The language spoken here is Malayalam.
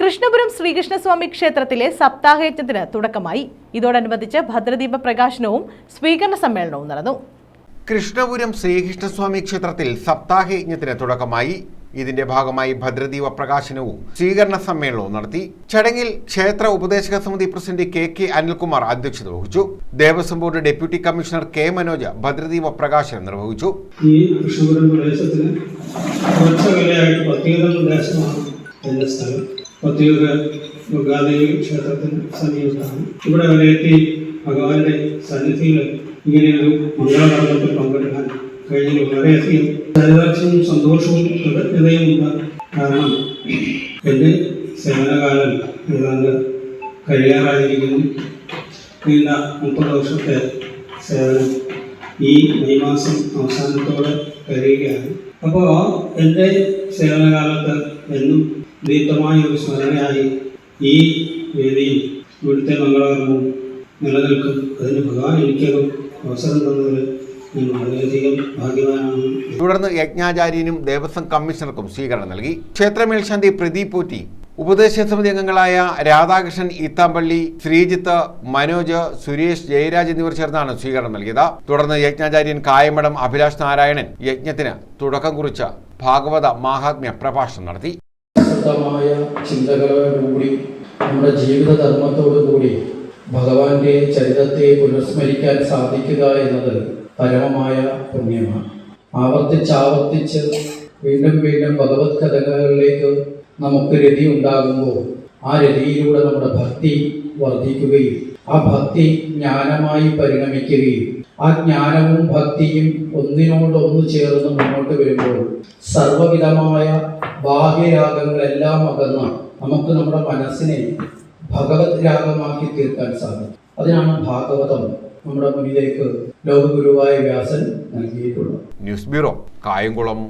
കൃഷ്ണപുരം ശ്രീകൃഷ്ണസ്വാമി ക്ഷേത്രത്തിലെ സപ്താഹയജ്ഞത്തിന് തുടക്കമായി. ഇതോടനുബന്ധിച്ച് ഭദ്രദീപ പ്രകാശനവും സ്വീകരണ സമ്മേളനവും നടന്നു. കൃഷ്ണപുരം ശ്രീകൃഷ്ണസ്വാമി ക്ഷേത്രത്തിൽ സപ്താഹയജ്ഞത്തിന് തുടക്കമായി. ഇതിന്റെ ഭാഗമായി ഭദ്രദീപ പ്രകാശനവും സ്വീകരണ സമ്മേളനവും നടത്തി. ചടങ്ങിൽ ക്ഷേത്ര ഉപദേശക സമിതി പ്രസിഡന്റ് കെ കെ അനിൽകുമാർ അധ്യക്ഷത വഹിച്ചു. Devaswom board deputy commissioner K Manoj ഭദ്രദീപ പ്രകാശനം നിർവഹിച്ചു. ഈ കൃഷ്ണപുരം പ്രദേശത്തിന് പ്രദേശമാണ് പത്തിയൂർ ദുർഗാദേവി ക്ഷേത്രത്തിന് സമീപത്താണ്. ഇവിടെ വരെ എത്തി ഭഗവാന്റെ സന്നിധിയിൽ ഇങ്ങനെയൊരു മംഗളകർമ്മത്തിൽ പങ്കെടുക്കാൻ കഴിഞ്ഞതിൽ വളരെയധികം ചരിതാക്ഷയും സന്തോഷവും കൃതജ്ഞതയുമുണ്ട് കാരണം എന്റെ സേവനകാലം ഏതാണ്ട് കഴിയാറായിരിക്കുന്നു. നീണ്ട മുപ്പത് വർഷത്തെ സേവനം ഈ മെയ് മാസം അവസാനത്തോടെ കഴിയുകയാണ്. അപ്പോൾ എന്റെ സേവനകാലത്ത് എന്നും ദീപ്തമായ ഒരു സ്മരണയായി ഈ വേദിയിൽ ഇവിടുത്തെ മംഗളകർമ്മവും നിലനിൽക്കും. അതിന് ഭഗവാൻ എനിക്കൊരു അവസരം തന്നതിൽ തുടർന്ന് യജ്ഞാചാര്യനും ദേവസ്വം കമ്മീഷണർക്കും സ്വീകരണം നൽകി. ക്ഷേത്ര മേൽശാന്തി പ്രദീപ് പൂറ്റി. ഉപദേശക സമിതി അംഗങ്ങളായ രാധാകൃഷ്ണൻ ഈത്താമ്പള്ളി ശ്രീജിത്ത് മനോജ് സുരേഷ് ജയരാജ് എന്നിവർ ചേർന്നാണ് സ്വീകരണം നൽകിയത്. തുടർന്ന് യജ്ഞാചാര്യൻ കായമഠം അഭിലാഷ് നാരായണൻ യജ്ഞത്തിന് തുടക്കം കുറിച്ച ഭാഗവത മാഹാത്മ്യ പ്രഭാഷണം നടത്തി. ശക്തമായ ചിന്തകളോടുകൂടി നമ്മുടെ ജീവിത ധർമ്മത്തോടുകൂടി ഭഗവാന്റെ ചരിതത്തെ പുനഃസ്മരിക്കാൻ സാധിക്കുക എന്നത് പരമമായ പുണ്യമാണ്. ആവർത്തിച്ചാവർത്തിച്ച് വീണ്ടും വീണ്ടും ഭഗവത് കഥകളിലേക്ക് നമുക്ക് രതി ഉണ്ടാകുമ്പോൾ ആ രതിയിലൂടെ നമ്മുടെ ഭക്തി വർദ്ധിക്കുകയും ആ ഭക്തി ജ്ഞാനമായി പരിണമിക്കുകയും ആ ജ്ഞാനവും ഭക്തിയും ഒന്നിനോടൊന്ന് ചേർന്ന് മുന്നോട്ട് വരുമ്പോൾ സർവവിധമായ ബാഹ്യരാഗങ്ങളെല്ലാം അകന്ന് നമുക്ക് നമ്മുടെ മനസ്സിനെ ഭഗവത് രാഗമാക്കി തീർക്കാൻ സാധിക്കും. അതിനാണ് ഭാഗവതം നമ്മുടെ മുന്നിലേക്ക് ലോകഗുരുവായ വ്യാസൻ നൽകിയിട്ടുള്ളത്. News bureau Kayamkulam.